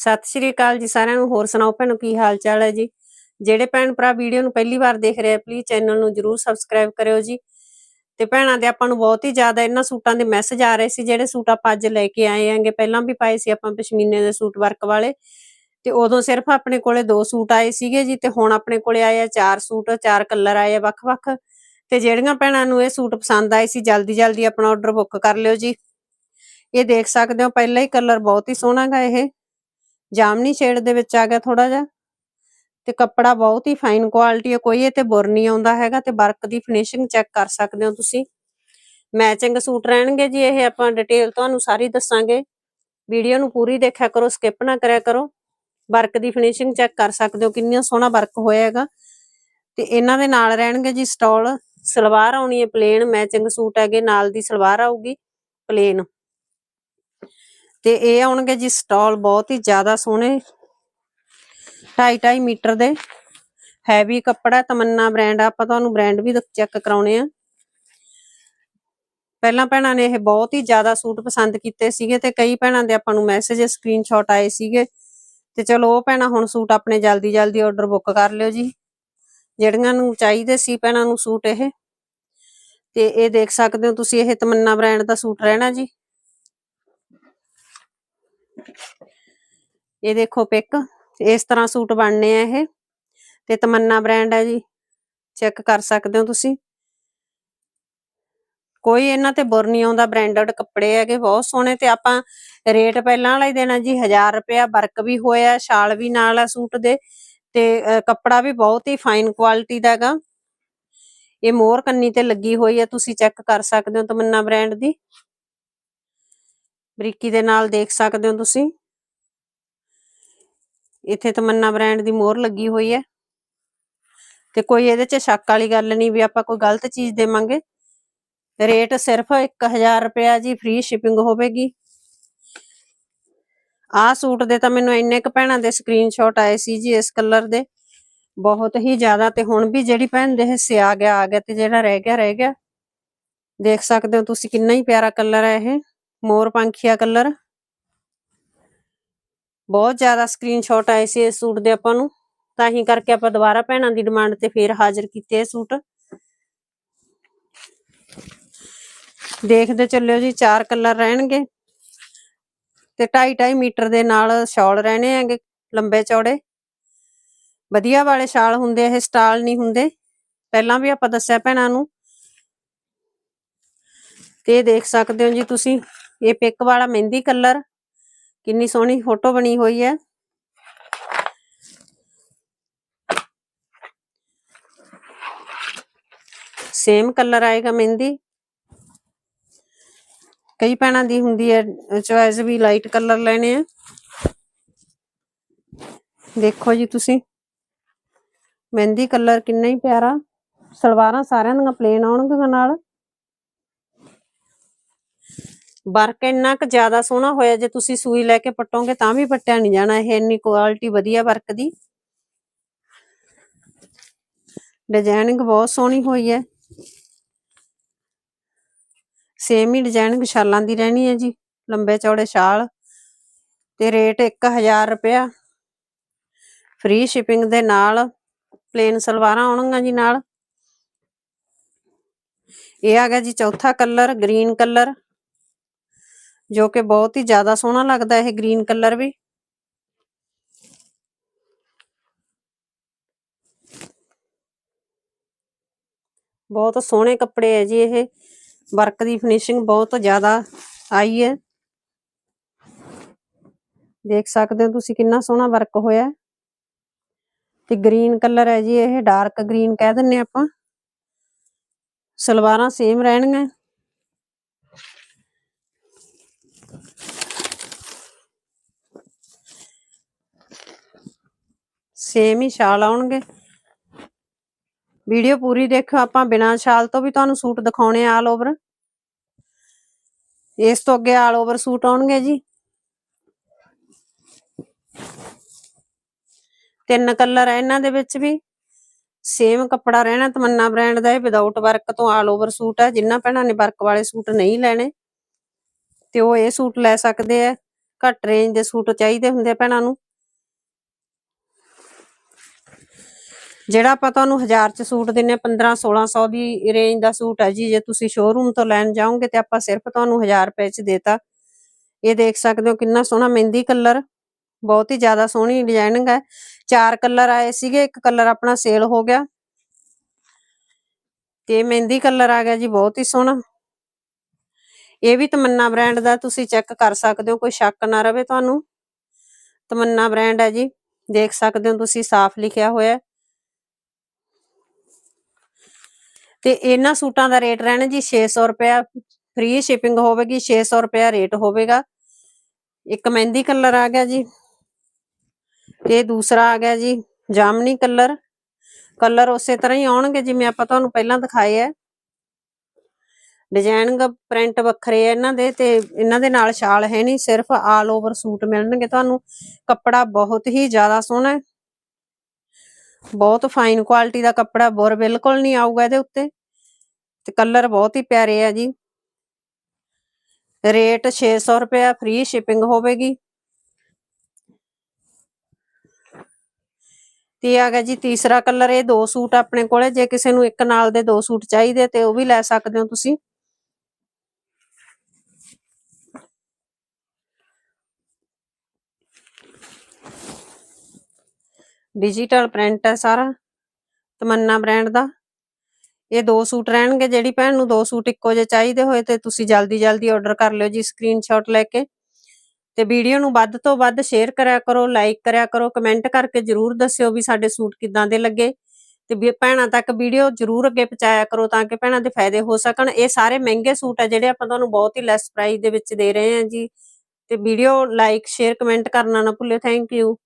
ਸਤਿ ਸ਼੍ਰੀ ਅਕਾਲ ਜੀ ਸਾਰਿਆਂ ਨੂੰ, ਹੋਰ ਸੁਣਾਓ ਭੈਣੋ ਕੀ ਹਾਲ ਚਾਲ ਹੈ ਜੀ? ਜਿਹੜੇ ਭੈਣ ਭਰਾ ਵੀਡੀਓ ਨੂੰ ਪਹਿਲੀ ਵਾਰ ਦੇਖ ਰਹੇ ਆ ਪਲੀਜ਼ ਚੈਨਲ ਨੂੰ ਜਰੂਰ ਸਬਸਕ੍ਰਾਈਬ ਕਰਿਓ ਜੀ। ਤੇ ਭੈਣਾਂ ਦੇ ਆਪਾਂ ਨੂੰ ਬਹੁਤ ਹੀ ਜ਼ਿਆਦਾ ਇਹਨਾਂ ਸੂਟਾਂ ਦੇ ਮੈਸੇਜ ਆ ਰਹੇ ਸੀ, ਜਿਹੜੇ ਸੂਟ ਆਪਾਂ ਅੱਜ ਲੈ ਕੇ ਆਏ ਆਂਗੇ ਪਹਿਲਾਂ ਵੀ ਪਾਏ ਸੀ ਆਪਾਂ ਪਸ਼ਮੀਨੇ ਦੇ ਸੂਟ, ਵਰਕ ਵਾਲੇ। ਤੇ ਉਦੋਂ ਸਿਰਫ ਆਪਣੇ ਕੋਲੇ ਦੋ ਸੂਟ ਆਏ ਸੀਗੇ ਜੀ, ਤੇ ਹੁਣ ਆਪਣੇ ਕੋਲੇ ਆਏ ਆ ਚਾਰ ਸੂਟ, ਚਾਰ ਕਲਰ ਆਏ ਆ ਵੱਖ-ਵੱਖ। ਤੇ ਜਿਹੜੀਆਂ ਭੈਣਾਂ ਨੂੰ ਇਹ ਸੂਟ ਪਸੰਦ ਆਏ ਸੀ ਜਲਦੀ ਜਲਦੀ ਆਪਣਾ ਆਰਡਰ ਬੁੱਕ ਕਰ ਲਿਓ ਜੀ। ਇਹ ਦੇਖ ਸਕਦੇ ਹੋ, ਪਹਿਲਾ ਹੀ ਕਲਰ ਬਹੁਤ ਹੀ ਸੋਹਣਾ ਗਾ ਇਹ। ਜਾਮਨੀ ਸ਼ੇਡ ਦੇ ਵਿੱਚ ਆ ਗਿਆ ਥੋੜਾ ਜਿਹਾ। ਤੇ ਕੱਪੜਾ ਬਹੁਤ ਹੀ ਫਾਈਨ ਕੁਆਲਿਟੀ ਹੈ ਕੋਈ ਇਹ ਤੇ ਬੁਰ ਨਹੀਂ ਆਉਂਦਾ ਹੈਗਾ ਤੇ ਵਰਕ ਦੀ ਫਿਨਿਸ਼ਿੰਗ ਚੈੱਕ ਕਰ ਸਕਦੇ ਹੋ ਤੁਸੀਂ। ਮੈਚਿੰਗ ਸੂਟ ਰਹਿਣਗੇ ਜੀ, ਇਹ ਆਪਾਂ ਡਿਟੇਲ ਤੁਹਾਨੂੰ ਸਾਰੀ ਦੱਸਾਂਗੇ। ਵੀਡੀਓ ਨੂੰ ਪੂਰੀ ਦੇਖਿਆ ਕਰੋ ਸਕਿਪ ਨਾ ਕਰਿਆ ਕਰੋ। ਵਰਕ ਦੀ ਫਿਨਿਸ਼ਿੰਗ ਚੈੱਕ ਕਰ ਸਕਦੇ ਹੋ ਕਿੰਨਾ ਸੋਹਣਾ ਵਰਕ ਹੋਇਆ ਹੈਗਾ। ਤੇ ਇਹਨਾਂ ਦੇ ਨਾਲ ਰਹਿਣਗੇ ਜੀ ਸਟਾਲ। ਸਲਵਾਰ ਆਉਣੀ ਹੈ ਪਲੇਨ ਮੈਚਿੰਗ ਸੂਟ ਹੈਗੇ, ਨਾਲ ਦੀ ਸਲਵਾਰ ਆਊਗੀ ਪਲੇਨ ਤੇ ਇਹ ਆਉਣਗੇ ਜੀ ਸਟਾਲ ਬਹੁਤ ਹੀ ਜ਼ਿਆਦਾ ਸੋਹਣੇ 2.5 ਮੀਟਰ ਦੇ, ਹੈਵੀ ਕੱਪੜਾ, ਤਮੰਨਾ ਬ੍ਰਾਂਡ ਆਪਾਂ ਤੁਹਾਨੂੰ ਬ੍ਰਾਂਡ ਵੀ ਚੈੱਕ ਕਰਾਉਣੇ ਆ। ਪਹਿਲਾਂ ਭੈਣਾਂ ਨੇ ਇਹ ਬਹੁਤ ਹੀ ਜ਼ਿਆਦਾ ਸੂਟ ਪਸੰਦ ਕੀਤੇ ਸੀਗੇ ਤੇ ਕਈ ਭੈਣਾਂ ਦੇ ਆਪਾਂ ਨੂੰ ਮੈਸੇਜ ਸਕਰੀਨਸ਼ਾਟ ਆਏ ਸੀਗੇ। ਤੇ ਚਲੋ ਉਹ ਭੈਣਾਂ ਹੁਣ ਸੂਟ ਆਪਣੇ ਜਲਦੀ ਜਲਦੀ ਆਰਡਰ ਬੁੱਕ ਕਰ ਲਿਓ ਜੀ। ਜਿਹੜੀਆਂ ਨੂੰ ਚਾਹੀਦੇ ਸੀ ਭੈਣਾਂ ਨੂੰ ਸੂਟ ਇਹ। ਤੇ ਇਹ ਦੇਖ ਸਕਦੇ ਹੋ ਤੁਸੀਂ, ਇਹ ਤਮੰਨਾ ਬ੍ਰਾਂਡ ਦਾ ਸੂਟ ਰਹਿਣਾ ਜੀ। ਇਹ ਦੇਖੋ ਪਿਕ, ਇਸ ਤਰ੍ਹਾਂ ਸੂਟ ਬਣਨੇ ਆ ਇਹ। ਤੇ ਤਮੰਨਾ ਬ੍ਰਾਂਡ ਹੈ ਜੀ, ਚੈੱਕ ਕਰ ਸਕਦੇ ਹੋ ਤੁਸੀਂ। ਕੋਈ ਇਹਨਾਂ ਤੇ ਬੁਰ ਨਹੀਂ ਆਉਂਦਾ ਬ੍ਰਾਂਡਡ ਕੱਪੜੇ ਹੈਗੇ, ਬਹੁਤ ਸੋਹਣੇ। ਤੇ ਆਪਾਂ ਰੇਟ ਪਹਿਲਾਂ ਵਾਲਾ ਹੀ ਦੇਣਾ ਜੀ 1000 ਰੁਪਿਆ ਵਰਕ ਵੀ ਹੋਇਆ, ਸ਼ਾਲ ਵੀ ਨਾਲ ਆ ਸੂਟ ਦੇ। ਤੇ ਕੱਪੜਾ ਵੀ ਬਹੁਤ ਹੀ ਫਾਈਨ ਕੁਆਲਿਟੀ ਦਾ ਹੈਗਾ। ਇਹ ਮੋਹਰ ਕੰਨੀ ਤੇ ਲੱਗੀ ਹੋਈ ਹੈ, ਤੁਸੀਂ ਚੈੱਕ ਕਰ ਸਕਦੇ ਹੋ ਤਮੰਨਾ ਬ੍ਰਾਂਡ ਦੀ। ਬਰੀਕੀ ਦੇ ਨਾਲ ਦੇਖ ਸਕਦੇ ਹੋ ਤੁਸੀਂ। ਇੱਥੇ ਤਮੰਨਾ ਬ੍ਰਾਂਡ ਦੀ ਮੋਹਰ ਲੱਗੀ ਹੋਈ ਹੈ। ਤੇ ਕੋਈ ਇਹਦੇ 'ਚ ਸ਼ੱਕ ਵਾਲੀ ਗੱਲ ਨਹੀਂ ਵੀ ਆਪਾਂ ਕੋਈ ਗਲਤ ਚੀਜ਼ ਦੇਵਾਂਗੇ। ਰੇਟ ਸਿਰਫ 1000 ਰੁਪਿਆ ਜੀ ਫ੍ਰੀ ਸ਼ਿਪਿੰਗ ਹੋਵੇਗੀ। ਆਹ ਸੂਟ ਦੇ ਤਾਂ ਮੈਨੂੰ ਇੰਨੇ ਕੁ ਭੈਣਾਂ ਦੇ ਸਕਰੀਨਸ਼ਾਟ ਆਏ ਸੀ ਜੀ ਇਸ ਕਲਰ ਦੇ। ਬਹੁਤ ਹੀ ਜ਼ਿਆਦਾ ਤੇ ਹੁਣ ਵੀ ਜਿਹੜੀ ਭੈਣ ਦੇ ਹਿੱਸੇ ਆ ਗਿਆ ਆ ਗਿਆ ਤੇ ਜਿਹੜਾ ਰਹਿ ਗਿਆ ਰਹਿ ਗਿਆ। ਦੇਖ ਸਕਦੇ ਹੋ ਤੁਸੀਂ ਕਿੰਨਾ ਹੀ ਪਿਆਰਾ ਕਲਰ ਹੈ ਇਹ। ਮੋਰ ਪੰਖੀਆ ਕਲਰ। ਬਹੁਤ ਜ਼ਿਆਦਾ ਸਕਰੀਨਸ਼ਾਟ ਆਏ ਸੀ ਇਸ ਸੂਟ ਦੇ ਆਪਾਂ ਨੂੰ। ਤਾਂ ਹੀ ਕਰਕੇ ਆਪਾਂ ਦੁਬਾਰਾ ਭੈਣਾਂ ਦੀ ਡਿਮਾਂਡ ਤੇ ਫੇਰ ਹਾਜ਼ਰ ਕੀਤੇ ਇਹ ਸੂਟ। ਦੇਖਦੇ ਚੱਲਿਓ ਜੀ, ਚਾਰ ਕਲਰ ਰਹਿਣਗੇ। ਤੇ 2.5 ਮੀਟਰ ਦੇ ਨਾਲ ਸ਼ਾਲ ਰਹਿਣੇ ਹੈਗੇ, ਲੰਬੇ ਚੌੜੇ। ਵਧੀਆ ਵਾਲੇ ਸ਼ਾਲ ਹੁੰਦੇ, ਇਹ ਸਟਾਲ ਨਹੀਂ ਹੁੰਦੇ। ਪਹਿਲਾਂ ਵੀ ਆਪਾਂ ਦੱਸਿਆ ਭੈਣਾਂ ਨੂੰ। ਤੇ ਦੇਖ ਸਕਦੇ ਹੋ ਜੀ ਤੁਸੀਂ। ਇਹ ਪਿੱਕ ਵਾਲਾ ਮਹਿੰਦੀ ਕਲਰ। ਕਿੰਨੀ ਸੋਹਣੀ ਫੋਟੋ ਬਣੀ ਹੋਈ ਹੈ। ਸੇਮ ਕਲਰ ਆਏਗਾ ਮਹਿੰਦੀ। ਕਈ ਪੈਣਾ ਦੀ ਹੁੰਦੀ ਹੈ ਚੋਇਸ ਵੀ ਲਾਈਟ ਕਲਰ ਲੈਣੇ ਆ। ਦੇਖੋ ਜੀ ਤੁਸੀਂ। ਮਹਿੰਦੀ ਕਲਰ ਕਿੰਨਾ ਹੀ ਪਿਆਰਾ। ਸਲਵਾਰਾਂ ਸਾਰਿਆਂ ਦੀਆਂ ਪਲੇਨ ਆਉਣਗੀਆਂ ਨਾਲ। ਵਰਕ ਇੰਨਾ ਕੁ ਜ਼ਿਆਦਾ ਸੋਹਣਾ ਹੋਇਆ ਜੇ ਤੁਸੀਂ ਸੂਈ ਲੈ ਕੇ ਪਟੋਗੇ ਤਾਂ ਵੀ ਪੱਟਿਆ ਨਹੀਂ ਜਾਣਾ, ਇਹ ਇੰਨੀ ਕੁਆਲਿਟੀ ਵਧੀਆ ਵਰਕ ਦੀ। ਡਿਜ਼ਾਈਨਿੰਗ ਬਹੁਤ ਸੋਹਣੀ ਹੋਈ ਹੈ। ਸੇਮ ਹੀ ਡਿਜ਼ਾਈਨਿੰਗ ਸ਼ਾਲਾਂ ਦੀ ਰਹਿਣੀ ਹੈ ਜੀ, ਲੰਬੇ ਚੌੜੇ ਸ਼ਾਲ ਤੇ ਰੇਟ 1000 ਰੁਪਇਆ। ਫ੍ਰੀ ਸ਼ਿਪਿੰਗ ਦੇ ਨਾਲ ਪਲੇਨ ਸਲਵਾਰਾਂ ਆਉਣਗੀਆਂ ਜੀ ਨਾਲ। ਇਹ ਆ ਗਿਆ ਜੀ ਚੌਥਾ ਕਲਰ ਗ੍ਰੀਨ ਕਲਰ ਜੋ ਕਿ ਬਹੁਤ ਹੀ ਜ਼ਿਆਦਾ ਸੋਹਣਾ ਲੱਗਦਾ ਇਹ ਗ੍ਰੀਨ ਕਲਰ ਵੀ। ਬਹੁਤ ਸੋਹਣੇ ਕੱਪੜੇ ਹੈ ਜੀ ਇਹ। ਵਰਕ ਦੀ ਫਿਨਿਸ਼ਿੰਗ ਬਹੁਤ ਜ਼ਿਆਦਾ ਆਈ ਹੈ। ਦੇਖ ਸਕਦੇ ਹੋ ਤੁਸੀਂ ਕਿੰਨਾ ਸੋਹਣਾ ਵਰਕ ਹੋਇਆ ਤੇ ਗ੍ਰੀਨ ਕਲਰ ਹੈ ਜੀ ਇਹ, ਡਾਰਕ ਗ੍ਰੀਨ ਕਹਿ ਦਿੰਨੇ ਆਪਾਂ। ਸਲਵਾਰਾਂ ਸੇਮ ਰਹਿਣਗੀਆਂ। ਸੇਮ ਹੀ ਸ਼ਾਲ ਆਉਣਗੇ। ਵੀਡੀਓ ਪੂਰੀ ਦੇਖੋ ਆਪਾਂ ਬਿਨਾਂ ਸ਼ਾਲ ਤੋਂ ਵੀ ਤੁਹਾਨੂੰ ਸੂਟ ਦਿਖਾਉਣੇ ਆਲ ਓਵਰ ਇਸ ਤੋਂ ਅੱਗੇ ਆਲ ਓਵਰ ਸੂਟ ਆਉਣਗੇ ਜੀ। ਤਿੰਨ ਕਲਰ ਹੈ ਇਹਨਾਂ ਦੇ ਵਿੱਚ ਵੀ। ਸੇਮ ਕੱਪੜਾ ਰਹਿਣਾ ਤਮੰਨਾ ਬ੍ਰਾਂਡ ਦਾ, ਇਹ ਵਿਦਆਊਟ ਵਰਕ ਤੋਂ ਆਲ ਓਵਰ ਸੂਟ ਹੈ ਜਿੰਨਾ ਭੈਣਾਂ ਨੇ ਵਰਕ ਵਾਲੇ ਸੂਟ ਨਹੀਂ ਲੈਣੇ। ਤੇ ਉਹ ਇਹ ਸੂਟ ਲੈ ਸਕਦੇ ਆ। ਘੱਟ ਰੇਂਜ ਦੇ ਸੂਟ ਚਾਹੀਦੇ ਹੁੰਦੇ ਭੈਣਾਂ ਨੂੰ। ਜਿਹੜਾ ਆਪਾਂ ਤੁਹਾਨੂੰ 1000 ਚ ਸੂਟ ਦਿੰਨੇ 15 1600 ਦੀ ਰੇਂਜ ਦਾ ਸੂਟ ਹੈ ਜੀ, ਜੇ ਤੁਸੀਂ ਸ਼ੋਰੂਮ ਤੋਂ ਲੈਣ ਜਾਓਗੇ ਤੇ ਆਪਾਂ ਸਿਰਫ ਤੁਹਾਨੂੰ 1000 ਰੁਪਏ ਚ ਦੇਤਾ। ਇਹ ਦੇਖ ਸਕਦੇ ਹੋ ਕਿੰਨਾ ਸੋਹਣਾ ਮਹਿੰਦੀ ਕਲਰ, ਬਹੁਤ ਹੀ ਜ਼ਿਆਦਾ ਸੋਹਣੀ ਡਿਜ਼ਾਈਨਿੰਗ ਹੈ। ਚਾਰ ਕਲਰ ਆਏ ਸੀਗੇ, ਇੱਕ ਕਲਰ ਆਪਣਾ ਸੇਲ ਹੋ ਗਿਆ। ਤੇ ਮਹਿੰਦੀ ਕਲਰ ਆ ਗਿਆ ਜੀ, ਬਹੁਤ ਹੀ ਸੋਹਣਾ। ਇਹ ਵੀ ਤਮੰਨਾ ਬ੍ਰਾਂਡ ਦਾ, ਤੁਸੀਂ ਚੈੱਕ ਕਰ ਸਕਦੇ ਹੋ, ਕੋਈ ਸ਼ੱਕ ਨਾ ਰਵੇ ਤੁਹਾਨੂੰ। ਤਮੰਨਾ ਬ੍ਰਾਂਡ ਹੈ ਜੀ, ਦੇਖ ਸਕਦੇ ਹੋ ਤੁਸੀਂ, ਸਾਫ਼ ਲਿਖਿਆ ਹੋਇਆ ਹੈ ਤੇ ਇਹਨਾਂ ਸੂਟਾਂ ਦਾ ਰੇਟ ਰਹਿਣਾ ਜੀ 600 ਰੁਪਇਆ ਫ੍ਰੀ ਸ਼ਿਪਿੰਗ ਹੋਵੇਗੀ 600 ਰੁਪਇਆ ਰੇਟ ਹੋਵੇਗਾ। ਇੱਕ ਮਹਿੰਦੀ ਕਲਰ ਆ ਗਿਆ ਜੀ। ਤੇ ਦੂਸਰਾ ਆ ਗਿਆ ਜੀ, ਜਾਮਨੀ ਕਲਰ। ਕਲਰ ਉਸੇ ਤਰ੍ਹਾਂ ਹੀ ਆਉਣਗੇ ਜਿਵੇਂ ਆਪਾਂ ਤੁਹਾਨੂੰ ਪਹਿਲਾਂ ਦਿਖਾਏ ਹੈ ਡਿਜ਼ਾਈਨਿੰਗ ਪ੍ਰਿੰਟ ਵੱਖਰੇ ਆ ਇਹਨਾਂ ਦੇ ਤੇ ਇਹਨਾਂ ਦੇ ਨਾਲ ਸ਼ਾਲ ਹੈ ਨਹੀਂ, ਸਿਰਫ ਆਲ ਓਵਰ ਸੂਟ ਮਿਲਣਗੇ ਤੁਹਾਨੂੰ। ਕੱਪੜਾ ਬਹੁਤ ਹੀ ਜ਼ਿਆਦਾ ਸੋਹਣਾ ਹੈ। ਬਹੁਤ ਫਾਈਨ ਕੁਆਲਿਟੀ ਦਾ ਕੱਪੜਾ ਬੁਰ ਬਿਲਕੁਲ ਨਹੀਂ ਆਊਗਾ ਇਹਦੇ ਉੱਤੇ। ਤੇ ਕਲਰ ਬਹੁਤ ਹੀ ਪਿਆਰੇ ਆ ਜੀ। ਰੇਟ 600 ਰੁਪਇਆ ਫ੍ਰੀ ਸ਼ਿਪਿੰਗ ਹੋਵੇਗੀ। ਤੇ ਆ ਗਿਆ ਜੀ ਤੀਸਰਾ ਕਲਰ ਇਹ ਦੋ ਸੂਟ ਆਪਣੇ ਕੋਲੇ, ਜੇ ਕਿਸੇ ਨੂੰ ਇੱਕ ਨਾਲ ਦੇ ਦੋ ਸੂਟ ਚਾਹੀਦੇ ਤੇ ਉਹ ਵੀ ਲੈ ਸਕਦੇ ਹੋ ਤੁਸੀਂ। ਡਿਜੀਟਲ ਪ੍ਰਿੰਟ ਹੈ ਸਾਰਾ, ਤਮੰਨਾ ਬ੍ਰਾਂਡ ਦਾ। ਇਹ ਦੋ ਸੂਟ ਰਹਿਣਗੇ, ਜਿਹੜੀ ਭੈਣ ਨੂੰ ਦੋ ਸੂਟ ਇੱਕੋ ਜਿਹੇ ਚਾਹੀਦੇ ਹੋਏ ਤੇ ਤੁਸੀਂ ਜਲਦੀ ਜਲਦੀ ਆਰਡਰ ਕਰ ਲਿਓ ਜੀ ਸਕਰੀਨਸ਼ਾਟ ਲੈ ਕੇ। ਤੇ ਵੀਡੀਓ ਨੂੰ ਵੱਧ ਤੋਂ ਵੱਧ ਸ਼ੇਅਰ ਕਰਿਆ ਕਰੋ ਲਾਈਕ ਕਰਿਆ ਕਰੋ ਕਮੈਂਟ ਕਰਕੇ ਜਰੂਰ ਦੱਸਿਓ ਵੀ ਸਾਡੇ ਸੂਟ ਕਿੱਦਾਂ ਦੇ ਲੱਗੇ। ਤੇ ਵੀ ਭੈਣਾਂ ਤੱਕ ਵੀਡੀਓ ਜਰੂਰ ਅੱਗੇ ਪਹੁੰਚਾਇਆ ਕਰੋ ਤਾਂ ਕਿ ਭੈਣਾਂ ਦੇ ਫਾਇਦੇ ਹੋ ਸਕਣ। ਇਹ ਸਾਰੇ ਮਹਿੰਗੇ ਸੂਟ ਆ ਜਿਹੜੇ ਆਪਾਂ ਤੁਹਾਨੂੰ ਬਹੁਤ ਹੀ ਲੈਸ ਪ੍ਰਾਈਸ ਦੇ ਵਿੱਚ ਦੇ ਰਹੇ ਹਾਂ ਜੀ। ਤੇ ਵੀਡੀਓ ਲਾਈਕ ਸ਼ੇਅਰ ਕਮੈਂਟ ਕਰਨਾ ਨਾ ਭੁੱਲਿਓ। Thank you